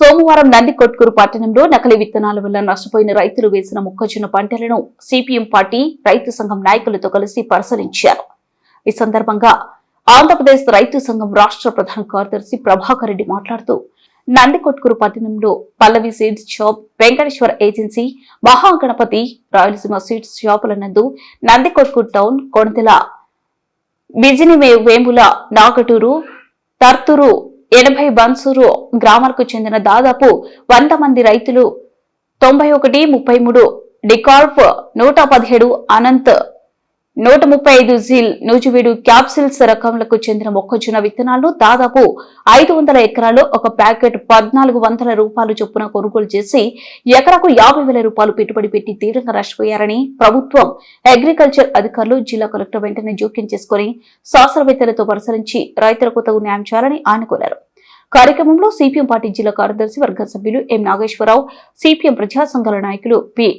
సోమవారం నందికొట్కూరు పట్టణంలో నకిలీ విత్తనాల వల్ల నష్టపోయిన రైతులు వేసిన మొక్కజొన్న పంటలను సిపిఎం పార్టీ రైతు సంఘం నాయకులతో కలిసి పరిశీలించారు. ఈ సందర్భంగా ఆంధ్రప్రదేశ్ రైతు సంఘం రాష్ట్ర ప్రధాన కార్యదర్శి ప్రభాకర్ రెడ్డి మాట్లాడుతూ నందికొట్కూరు పట్టణంలో Pallavi seeds shop Venkateswara agency Mahaganapati Rayalaseema seeds షాపుల నందు నందికొట్కూరు టౌన్ కొణతెల బిజిని వేముల నాగటూరు తర్తూరు ఎనభై బన్సూరు గ్రామాలకు చెందిన దాదాపు వంద మంది రైతులు తొంభై ఒకటి ముప్పై మూడు డికాల్ఫ్ నూట పదిహేడు అనంత్ నూట ముప్పై ఐదు జీల్ నూజివీడు క్యాప్సిల్స్ రకములకు చెందిన మొక్కజొన్న విత్తనాలు దాదాపు ఐదు వందల ఎకరాల్లో ఒక ప్యాకెట్ పద్నాలుగు వందల రూపాయలు చొప్పున కొనుగోలు చేసి ఎకరాకు యాభై వేల రూపాయలు పెట్టుబడి పెట్టి తీవ్రంగా నష్టపోయారని ప్రభుత్వం అగ్రికల్చర్ అధికారులు జిల్లా కలెక్టర్ వెంటనే జోక్యం చేసుకుని శాస్త్రవేత్తలతో పరిశీలించి రైతులకు తగు న్యాయం చేయాలని ఆయన కోరారు. కార్యక్రమంలో సిపిఎం పార్టీ జిల్లా కార్యదర్శి వర్గ సభ్యులు ఎం నాగేశ్వరరావు సిపిఎం ప్రజా సంఘాల నాయకులు P.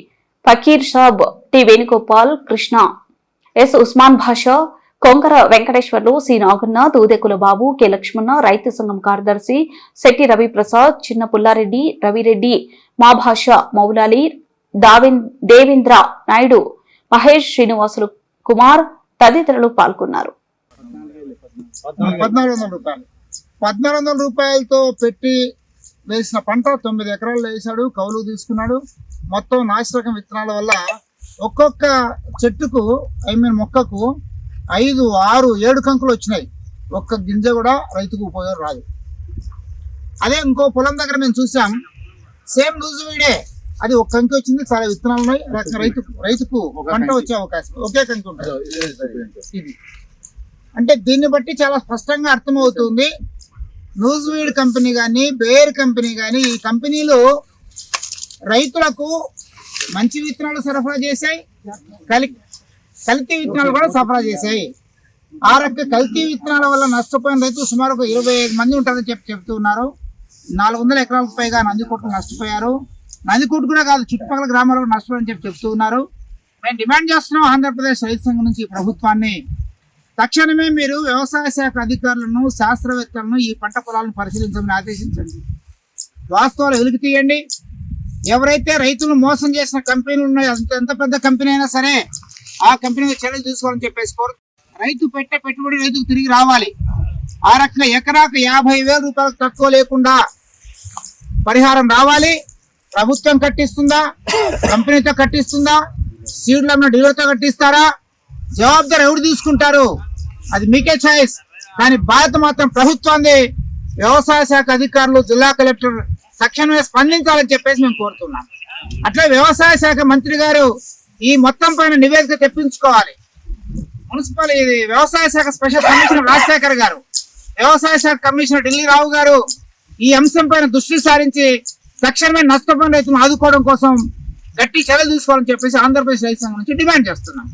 Fakir Sahab T. Venugopal Krishna S Usman Basha Konkara Venkateswarlu C Naganna Dudekula Babu K Lakshmana రైతు సంఘం కార్యదర్శి శెట్టి రవి ప్రసాద్ చిన్న పుల్లారెడ్డి రవిరెడ్డి మా భాష మౌలాలి దావిన్ దేవేంద్ర నాయుడు మహేష్ శ్రీనివాసులు కుమార్ తదితరులు పాల్గొన్నారు. పద్నాలుగు వందల పద్నాలుగు వందల రూపాయలతో పెట్టి వేసిన పంట తొమ్మిది ఎకరాలు వేసాడు కౌలు తీసుకున్నాడు. మొత్తం నాశరకం విత్తనాల వల్ల ఒక్కొక్క చెట్టుకు ఐ మీన్ మొక్కకు ఐదు ఆరు ఏడు కంకులు వచ్చినాయి. ఒక్క గింజ కూడా రైతుకు ఉపయోగం రాదు. అదే ఇంకో పొలం దగ్గర మేము చూసాం. సేమ్ లూజు వీడే. అది ఒక కంకి వచ్చింది చాలా విత్తనాలు ఉన్నాయి. రక- రైతు రైతుకు పంట వచ్చే అవకాశం. ఒకే కంకి ఉంటుంది. ఇది అంటే దీన్ని బట్టి చాలా స్పష్టంగా అర్థమవుతుంది. న్యూజివీడ్ కంపెనీ కానీ బేర్ కంపెనీ కానీ ఈ కంపెనీలు రైతులకు మంచి విత్తనాలు సరఫరా చేశాయి. కలి కల్తీ విత్తనాలు కూడా సరఫరా చేశాయి. ఆ రక కల్తీ విత్తనాల వల్ల నష్టపోయిన రైతులు సుమారు ఒక ఇరవై ఐదు మంది ఉంటారని చెప్పి చెప్తూ ఉన్నారు. నాలుగు వందల ఎకరాలకు పైగా నందికోట్లు నష్టపోయారు. నందికోట కూడా కాదు చుట్టుపక్కల గ్రామాలకు నష్టపోయని చెప్పి చెప్తూ ఉన్నారు. మేము డిమాండ్ చేస్తున్నాం ఆంధ్రప్రదేశ్ రైతు సంఘం నుంచి ప్రభుత్వాన్ని. తక్షణమే మీరు వ్యవసాయ శాఖ అధికారులను శాస్త్రవేత్తలను ఈ పంట పొలాలను పరిశీలించమని ఆదేశించండి. వాస్తవాలు వెలికి తీయండి. ఎవరైతే రైతులు మోసం చేసిన కంపెనీలు ఉన్నాయో అంత ఎంత పెద్ద కంపెనీ అయినా సరే ఆ కంపెనీ చర్యలు తీసుకోవాలని చెప్పేసి కోరు రైతు పెట్టే పెట్టుబడి రైతుకు తిరిగి రావాలి. ఆ రకంగా ఎకరాకు యాభై వేల రూపాయలకు తక్కువ లేకుండా పరిహారం రావాలి. ప్రభుత్వం కట్టిస్తుందా? కంపెనీతో కట్టిస్తుందా? సీడ్లు అమ్మిన డీలర్తో కట్టిస్తారా? జవాబుదారు ఎవరు తీసుకుంటారు? అది మీకే చాయిస్ కానీ బాధ్యత మాత్రం ప్రభుత్వాన్ని వ్యవసాయ శాఖ అధికారులు జిల్లా కలెక్టర్ తక్షణమే స్పందించాలని చెప్పేసి మేము కోరుతున్నాం. అట్లా వ్యవసాయ శాఖ మంత్రి గారు ఈ మొత్తం పైన నివేదిక తెప్పించుకోవాలి. మున్సిపల్ ఇది వ్యవసాయ శాఖ స్పెషల్ కమిషనర్ రాజశేఖర్ గారు వ్యవసాయ శాఖ కమిషనర్ ఢిల్లీ రావు గారు ఈ అంశం పైన దృష్టి సారించి తక్షణమే నష్టపోయిన రైతులను ఆదుకోవడం కోసం గట్టి చర్యలు తీసుకోవాలని చెప్పేసి ఆంధ్రప్రదేశ్ రైతు సంఘం నుంచి డిమాండ్ చేస్తున్నాం.